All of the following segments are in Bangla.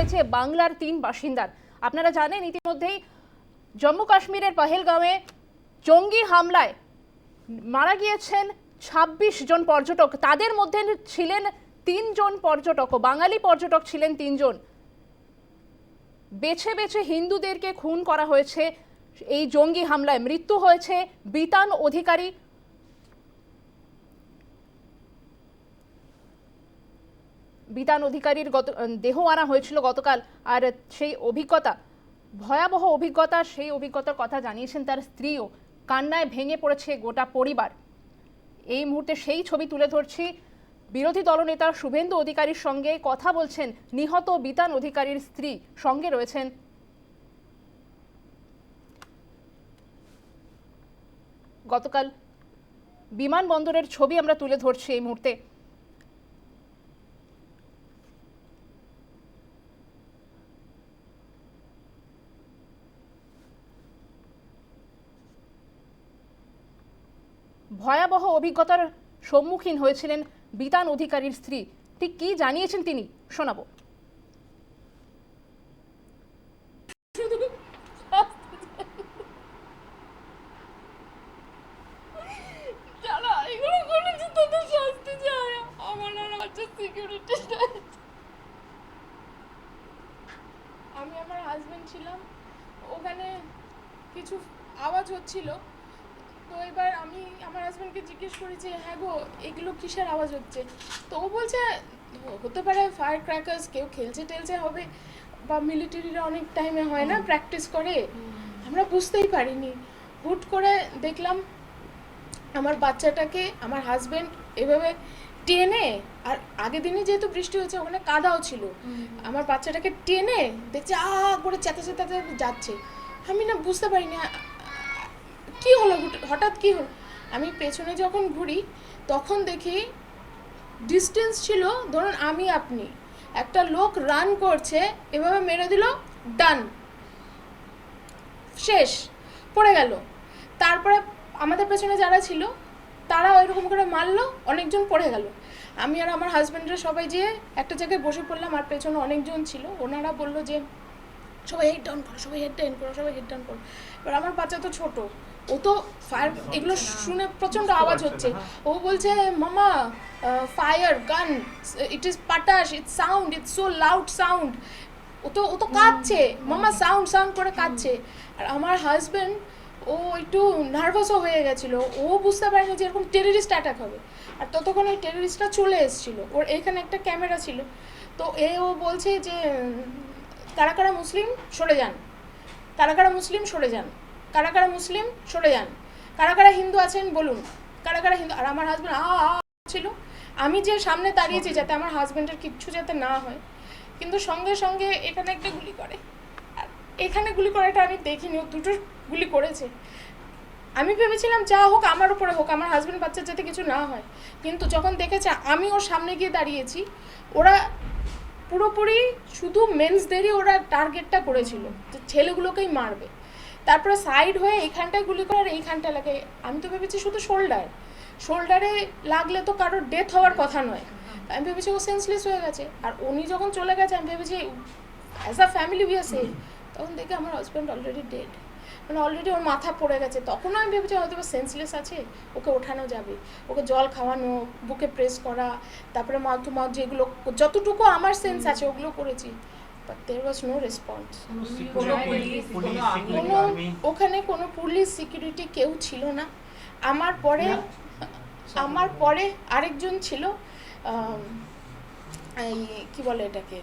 হয়েছে বাংলার তিন বাসিন্দার। আপনারা জানেন, ইতিমধ্যেই জম্মু কাশ্মীরের পহেলগাঁওয়ে জঙ্গি হামলায় মারা গিয়েছেন ২৬ জন পর্যটক। তাদের মধ্যে ছিলেন তিনজন পর্যটক বাঙালি পর্যটক ছিলেন তিনজন বেছে বেছে হিন্দুদেরকে খুন করা হয়েছে এই জঙ্গি হামলায়। মৃত্যু হয়েছে বিতান অধিকারী বিতান অধিকারীর গত দেহ আনা হয়েছিল গতকাল, আর সেই অভিজ্ঞতা, ভয়াবহ অভিজ্ঞতা, সেই অভিজ্ঞতার কথা জানিয়েছেন তার স্ত্রীও। কান্নায় ভেঙে পড়েছে গোটা পরিবার। এই মুহূর্তে সেই ছবি তুলে ধরছি। বিরোধী দলনেতা শুভেন্দু অধিকারীর সঙ্গে কথা বলছেন নিহত বিতান অধিকারীর স্ত্রী, সঙ্গে রয়েছেন। গতকাল বিমানবন্দরের ছবি আমরা তুলে ধরছি এই মুহূর্তে। ভয়াবহ অভিজ্ঞতার সম্মুখীন হয়েছিলেন বিতান অধিকারীর স্ত্রী। ঠিক কি জানিয়েছেন তিনি? শোনাবো যারা এগুলো করেছে তাদের শাস্তি চায় আমার আর আছে সিকিউরিটি আমি আমার হাজবেন্ড ছিলাম ওখানে কিছু আওয়াজ হচ্ছিল তো এবার আমি আমার হাজবেন্ডকে জিজ্ঞেস করি যে হ্যাঁ গো এগুলো কিসের আওয়াজ হচ্ছে? তো ও বলছে হতে পারে ফায়ার ক্র্যাকার্স কেউ খেলছে টেলছে হবে বা মিলিটারিরা অনেক টাইমে হয় না প্র্যাকটিস করে। আমরা বুঝতেই পারিনি। হুট করে দেখলাম আমার বাচ্চাটাকে আমার হাজবেন্ড এভাবে টেনে আর আগের দিনে যেহেতু বৃষ্টি হয়েছে ওখানে কাদাও ছিল। আমার বাচ্চাটাকে টেনে দেখছে আ করে চেতে চেতে যাচ্ছে। আমি না বুঝতে পারিনি আ- কি হলো হুট- হঠাৎ কি হলো? আমি পেছনে যখন ঘুরি তখন দেখি ডিস্টেন্স ছিল, ধরুন আমি আপনি, একটা লোক রান করছে, এভাবে মেরে দিল ডান শেষ, পড়ে গেল। তারপরে আমাদের পেছনে যারা ছিল, তারা ওইরকম করে মারলো, অনেকজন পড়ে গেল। আমি আর আমার হাজব্যান্ডরা সবাই যেয়ে একটা জায়গায় বসে পড়লাম, আর পেছনে অনেকজন ছিল। ওনারা বলল যে, সবাই হেড ডাউন করো, সবাই হেড ডাউন করো, সবাই হেড ডাউন করো। এবার আমার বাচ্চা তো ছোট ও তো ফায়ার এগুলো শুনে প্রচণ্ড আওয়াজ হচ্ছে। ও বলছে, মামা fire gun it is পাটাশ it's sound it's so loud sound ও তো ও তো কাঁদছে। মামা সাউন্ড সাউন্ড করে কাঁদছে। আর আমার হাজব্যান্ড ও একটু নার্ভাসও হয়ে গেছিল। ও বুঝতে পারেনি যে এরকম টেররিস্ট অ্যাটাক হবে। আর ততক্ষণ ওই টেররিস্টটা চলে এসেছিল। ওর এখানে একটা ক্যামেরা ছিল। তো এ, ও বলছে যে, কারা কারা মুসলিম, সরে যান। কারা কারা মুসলিম, সরে যান। কারা কারা মুসলিম? সরে যান। কারা কারা হিন্দু আছেন বলুন। কারা কারা হিন্দু? আর আমার হাজব্যান্ড আ আ ছিল। আমি যে সামনে দাঁড়িয়েছি যাতে আমার হাজব্যান্ডের কিচ্ছু যাতে না হয় কিন্তু সঙ্গে সঙ্গে এখানে একটা গুলি করে। আর এখানে গুলি করাটা আমি দেখিনি ও দুটো গুলি করেছে। আমি ভেবেছিলাম যা হোক আমার উপরে হোক আমার হাজব্যান্ড বাচ্চার যাতে কিছু না হয়। কিন্তু যখন দেখেছে আমি ওর সামনে গিয়ে দাঁড়িয়েছি ওরা পুরোপুরি শুধু মেন্সদেরই ওরা টার্গেটটা করেছিল যে ছেলেগুলোকেই মারবে। তারপরে সাইড হয়ে এইখানটায় গুলি করে আর এইখানটা লাগে। আমি তো ভেবেছি শুধু শোল্ডার শোল্ডারে লাগলে তো কারোর ডেথ হওয়ার কথা নয়। আমি ভেবেছি ও সেন্সলেস হয়ে গেছে। আর উনি যখন চলে গেছে, আমি ভেবেছি as a family we are safe তখন দেখে আমার হাজব্যান্ড অলরেডি ডেড মানে অলরেডি ওর মাথা পড়ে গেছে। তখনও আমি ভেবেছি হয়তো সেন্সলেস আছে। ওকে ওঠানো যাবে। ওকে জল খাওয়ানো, বুকে প্রেস করা, তারপরে মাউথ টু মাউথ যেগুলো, যতটুকু আমার সেন্স আছে, ওগুলো করেছি। But there was no response কোনো ওখানে কোনো পুলিশ সিকিউরিটি কেউ ছিল না। আমার পরে আমার পরে আরেকজন ছিল এই কি বলে এটাকে?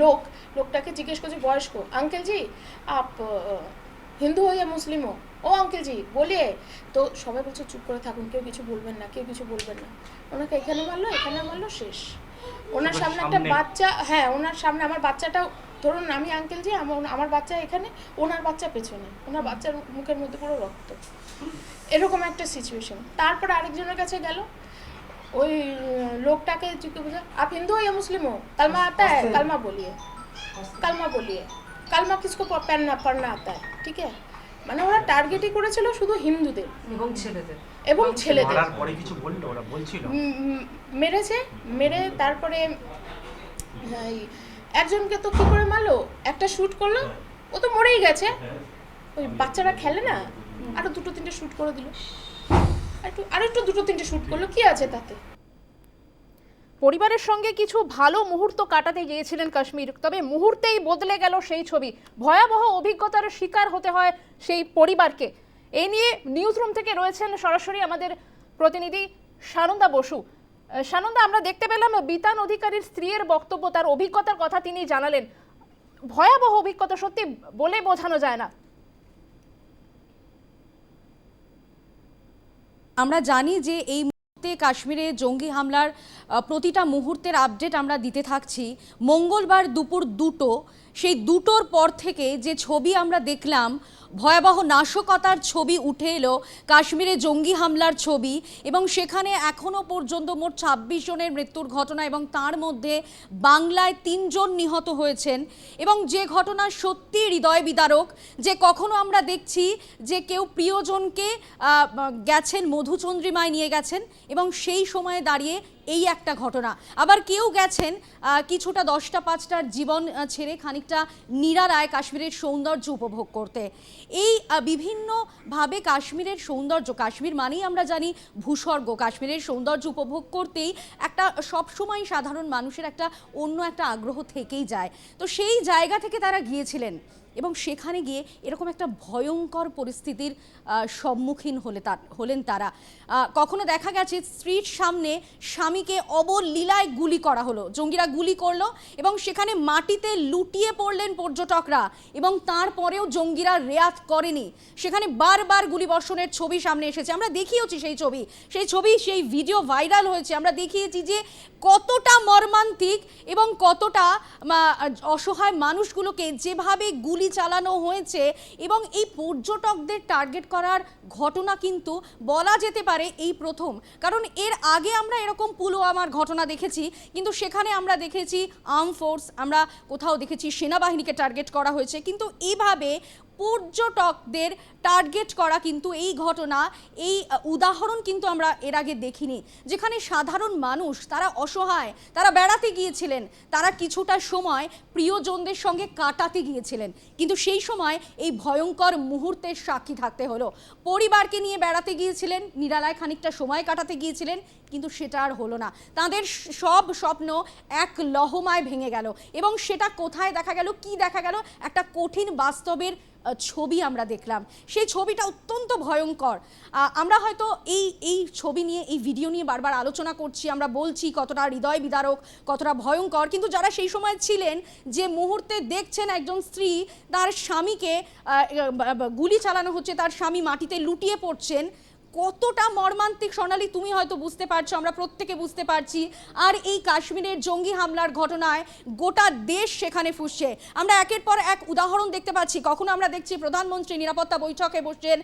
লোক লোকটাকে জিজ্ঞেস করছে বয়স্ক আঙ্কেল জি আপ হিন্দু হো ইয়া মুসলিম হো ও আঙ্কেলজি বলিয়ে তো সবাই বলছে চুপ করে থাকুন কেউ কিছু বলবেন না কেউ কিছু বলবেন না। ওনাকে এখানে মারলো এখানে মারলো শেষ। ওনার সামনে একটা বাচ্চা হ্যাঁ ওনার সামনে আমার বাচ্চাটা ধরুন আমি আঙ্কেল আমার আমার বাচ্চা এখানে ওনার বাচ্চা পেছনে ওনার বাচ্চার মুখের মধ্যে পুরো রক্ত। এরকম একটা সিচুয়েশন তারপর আরেকজনের কাছে গেল ওই লোকটাকে জিজ্ঞেস বোঝা আপ হিন্দু ইয়া মুসলিম হো কালমা আতা হ্যাঁ, কালমা বলিয়ে কালমা বলিয়ে। কালমা কিছু পড়না পড়না আতা ঠিক আছে মানে ওরা টার্গেটই করেছিল শুধু হিন্দুদের। এবং ছেলেদের। এবং ছেলেদের। মারার পরে কিছু বলল ওরা? বলছিল? মেরেছে মেরে তারপরে এই একজনকে তো কি করে মারলো? একটা শ্যুট করল ও তো মরেই গেছে। ওই বাচ্চারা খেলে না? আরও দুটো তিনটে শুট করে দিল। আর একটু আরও একটু দুটো তিনটে শুট করল কি আছে তাতে? পরিবারের সঙ্গে কিছু ভালো মুহূর্ত কাটাতে গিয়েছিলেন কাশ্মীর, তবে মুহূর্তেই বদলে গেল সেই ছবি। ভয়াবহ অভিজ্ঞতার শিকার হতে হয় সেই পরিবারকে। এই নিয়ে নিউজ রুম থেকে রয়েছেন সরাসরি আমাদের প্রতিনিধি সানন্দা বসু। সানন্দা, আমরা দেখতে পেলাম বিতান অধিকারীর স্ত্রীর বক্তব্য, তার অভিজ্ঞতার কথা তিনি জানালেন। ভয়াবহ অভিজ্ঞতা, সত্যি বলে বোঝানো যায় না। আমরা জানি যে এই কাশ্মীরে জঙ্গি হামলার প্রতিটা মুহূর্তের আপডেট আমরা দিতে থাকছি। মঙ্গলবার দুপুর দুটো, সেই দুটোর পর থেকে যে ছবি আমরা দেখলাম, ভয়াবহ নাশকতার ছবি উঠে এলো, কাশ্মীরে জঙ্গি হামলার ছবি এবং সেখানে এখনও পর্যন্ত মোট ছাব্বিশ জনের মৃত্যুর ঘটনা এবং তার মধ্যে বাংলায় তিনজন নিহত হয়েছেন এবং যে ঘটনা সত্যি হৃদয় বিদারক, যে কখনো আমরা দেখছি যে কেউ প্রিয়জনকে গেছেন, মধুচন্দ্রিমায় নিয়ে গেছেন এবং সেই সময়ে দাঁড়িয়ে এই একটা ঘটনা। আবার কেউ গেছেন কিছুটা দশটা, পাঁচটার জীবন ছেড়ে খানিকটা নিরালায় কাশ্মীরের সৌন্দর্য উপভোগ করতে। এই বিভিন্নভাবে কাশ্মীরের সৌন্দর্য, কাশ্মীর মানেই আমরা জানি ভূস্বর্গ। কাশ্মীরের সৌন্দর্য উপভোগ করতেই একটা সবসময় সাধারণ মানুষের একটা অন্য একটা আগ্রহ থেকেই যায়। তো সেই জায়গা থেকে তারা গিয়েছিলেন। এবং সেখানে গিয়ে এরকম একটা ভয়ঙ্কর পরিস্থিতির সম্মুখীন হলে তার হলেন তারা। কখনো দেখা গেছে স্ত্রীর সামনে স্বামীকে অবলীলায় গুলি করা হলো। জঙ্গিরা গুলি করল এবং সেখানে মাটিতে লুটিয়ে পড়লেন পর্যটকরা এবং তারপরেও জঙ্গিরা রেয়াত করেনি। সেখানে বারবার গুলিবর্ষণের ছবি সামনে এসেছে। আমরা দেখিয়েছি সেই ছবি। সেই ছবি, সেই ভিডিও ভাইরাল হয়েছে। আমরা দেখিয়েছি যে কতটা মর্মান্তিক এবং কতটা অসহায় মানুষগুলোকে যেভাবে গুলি চালানো হয়েছে এবং এই পর্যটকদের টার্গেট করার ঘটনা কিন্তু বলা যেতে পারে এই প্রথম। কারণ এর আগে আমরা এরকম পুলওয়ামার ঘটনা দেখেছি, কিন্তু সেখানে আমরা দেখেছি আর্ম ফোর্স আমরা কোথাও দেখেছি সেনাবাহিনীকে টার্গেট করা হয়েছে। কিন্তু এভাবে পর্যটকদের টার্গেট করা কিন্তু এই ঘটনা। এই উদাহরণ কিন্তু আমরা এর আগে দেখিনি। যেখানে সাধারণ মানুষ, তারা অসহায়, তারা বেড়াতে গিয়েছিলেন, তারা কিছুটা সময় প্রিয়জনদের সঙ্গে কাটাতে গিয়েছিলেন। কিন্তু সেই সময় এই ভয়ঙ্কর মুহূর্তের সাক্ষী থাকতে হলো। পরিবারকে নিয়ে বেড়াতে গিয়েছিলেন, নিরালায় খানিকটা সময় কাটাতে গিয়েছিলেন কিন্তু সেটা আর হলো না। তাদের সব স্বপ্ন এক লহমায় ভেঙে গেল এবং সেটা কোথায় দেখা গেল, কি দেখা গেল, একটা কঠিন বাস্তবের ছবি আমরা দেখলাম। সেই ছবিটা অত্যন্ত ভয়ঙ্কর। আমরা হয়তো এই এই ছবি নিয়ে, এই ভিডিও নিয়ে বারবার আলোচনা করছি, আমরা বলছি কতটা হৃদয় বিদারক, কতটা ভয়ঙ্কর, কিন্তু যারা সেই সময় ছিলেন, যে মুহূর্তে দেখছেন একজন স্ত্রী, তার স্বামীকে গুলি চালানো হচ্ছে, তার স্বামী মাটিতে লুটিয়ে পড়ছেন কতটা মর্মান্তিক সোনালি তুমি হয়তো বুঝতে পারছ, আমরা প্রত্যেকে বুঝতে পারছি। আর এই কাশ্মীরের জঙ্গি হামলার ঘটনায় গোটা দেশ সেখানে ফুসছে। আমরা একের পর এক উদাহরণ দেখতে পাচ্ছি। কখনো আমরা দেখছি প্রধানমন্ত্রী নিরাপত্তা বৈঠকে বসছেন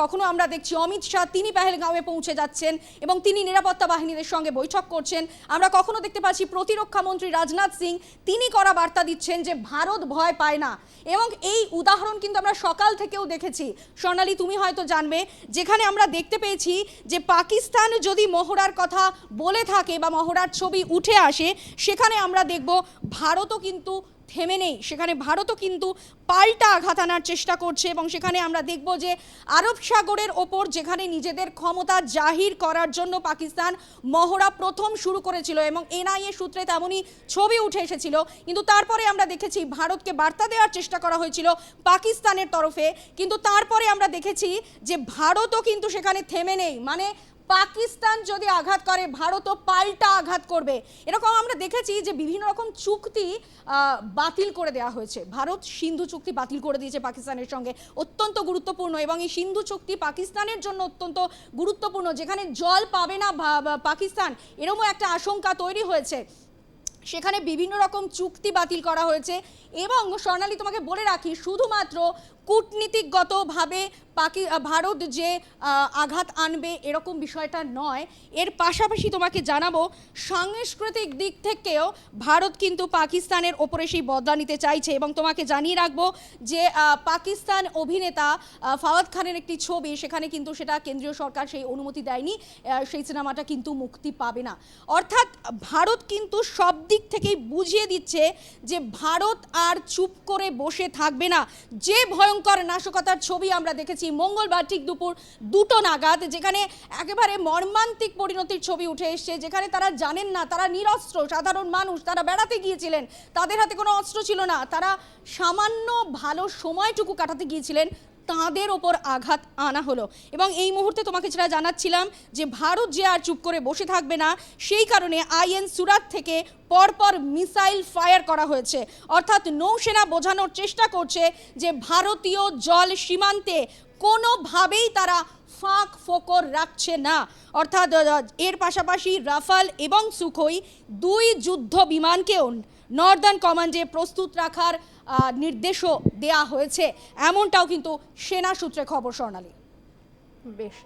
কখনো আমরা দেখছি অমিত শাহ তিনি পেহেলগাঁওয়ে পৌঁছে যাচ্ছেন এবং তিনি নিরাপত্তা বাহিনীদের সঙ্গে বৈঠক করছেন। আমরা কখনো দেখতে পাচ্ছি প্রতিরক্ষা মন্ত্রী রাজনাথ সিং তিনি করা বার্তা দিচ্ছেন যে ভারত ভয় পায় না। এবং এই উদাহরণ কিন্তু আমরা সকাল থেকেও দেখেছি। স্বর্ণালী তুমি হয়তো জানবে, যেখানে আমরা দেখতে পেয়েছি যে পাকিস্তান যদি মহড়ার কথা বলে থাকে বা মহড়ার ছবি উঠে আসে, সেখানে আমরা দেখব ভারতও কিন্তু থেমে নেই। সেখানে ভারতও কিন্তু পাল্টা আঘাত আনার চেষ্টা করছে এবং সেখানে আমরা দেখব যে আরব সাগরের ওপর যেখানে নিজেদের ক্ষমতা জাহির করার জন্য পাকিস্তান মহড়া প্রথম শুরু করেছিল এবং এনআইএ সূত্রে তেমনই ছবি উঠে এসেছিল। কিন্তু তারপরে আমরা দেখেছি ভারতকে বার্তা দেওয়ার চেষ্টা করা হয়েছিল পাকিস্তানের তরফে। কিন্তু তারপরে আমরা দেখেছি যে ভারতও কিন্তু সেখানে থেমে নেই। মানে পাকিস্তান যদি আঘাত করে ভারতও পাল্টা আঘাত করবে। এরকম আমরা দেখেছি যে বিভিন্ন রকম চুক্তি বাতিল করে দেওয়া হয়েছে। ভারত সিন্ধু চুক্তি বাতিল করে দিয়েছে পাকিস্তানের সঙ্গে। অত্যন্ত গুরুত্বপূর্ণ এবং এই সিন্ধু চুক্তি পাকিস্তানের জন্য অত্যন্ত গুরুত্বপূর্ণ। যেখানে জল পাবে না পাকিস্তান। এরমও একটা আশঙ্কা তৈরি হয়েছে। সেখানে বিভিন্ন রকম চুক্তি বাতিল করা হয়েছে। এবং স্বর্ণালী, তোমাকে বলে রাখি, শুধুমাত্র কূটনীতিকগতভাবে পাকি ভারত যে আঘাত আনবে এরকম বিষয়টা নয়। এর পাশাপাশি তোমাকে জানাব, সাংস্কৃতিক দিক থেকেও ভারত কিন্তু পাকিস্তানের ওপরে সেই বদলা নিতে চাইছে। এবং তোমাকে জানিয়ে রাখব যে পাকিস্তান অভিনেতা ফাওয়াদ খানের একটি ছবি, সেখানে কিন্তু সেটা কেন্দ্রীয় সরকার সেই অনুমতি দেয়নি। সেই সিনেমাটা কিন্তু মুক্তি পাবে না। অর্থাৎ ভারত কিন্তু সব দিক থেকেই বুঝিয়ে দিচ্ছে যে ভারত আর চুপ করে বসে থাকবে না। যে ভয়ঙ্কর নাশকতার ছবি আমরা দেখেছি, মঙ্গলবার ঠিক দুপুর দুটো নাগাদ, যেখানে একেবারে মর্মান্তিক পরিণতির ছবি উঠে এসছে, যেখানে তারা জানেন না, তারা নিরস্ত্র, সাধারণ মানুষ, তারা বেড়াতে গিয়েছিলেন। তাদের হাতে কোনো অস্ত্র ছিল না। তারা সামান্য ভালো সময়টুকু কাটাতে গিয়েছিলেন। তাঁদের ওপর আঘাত আনা হলো। এবং এই মুহূর্তে তোমাকে যেটা জানাচ্ছিলাম যে ভারত যে আর চুপ করে বসে থাকবে না, সেই কারণে আইএন সুরাত থেকে পরপর মিসাইল ফায়ার করা হয়েছে। অর্থাৎ নৌসেনা বোঝানোর চেষ্টা করছে যে ভারতীয় জল সীমান্তে কোনোভাবেই তারা ফাঁক ফোকর রাখছে না। অর্থাৎ এর পাশাপাশি রাফাল এবং সুখোই দুই যুদ্ধ বিমানকেও নর্দার্ন কমান্ডে প্রস্তুত রাখার নির্দেশও দেয়া হয়েছে। এমনটাও কিন্তু সেনা সূত্রে খবর স্বর্ণালী। বেশ।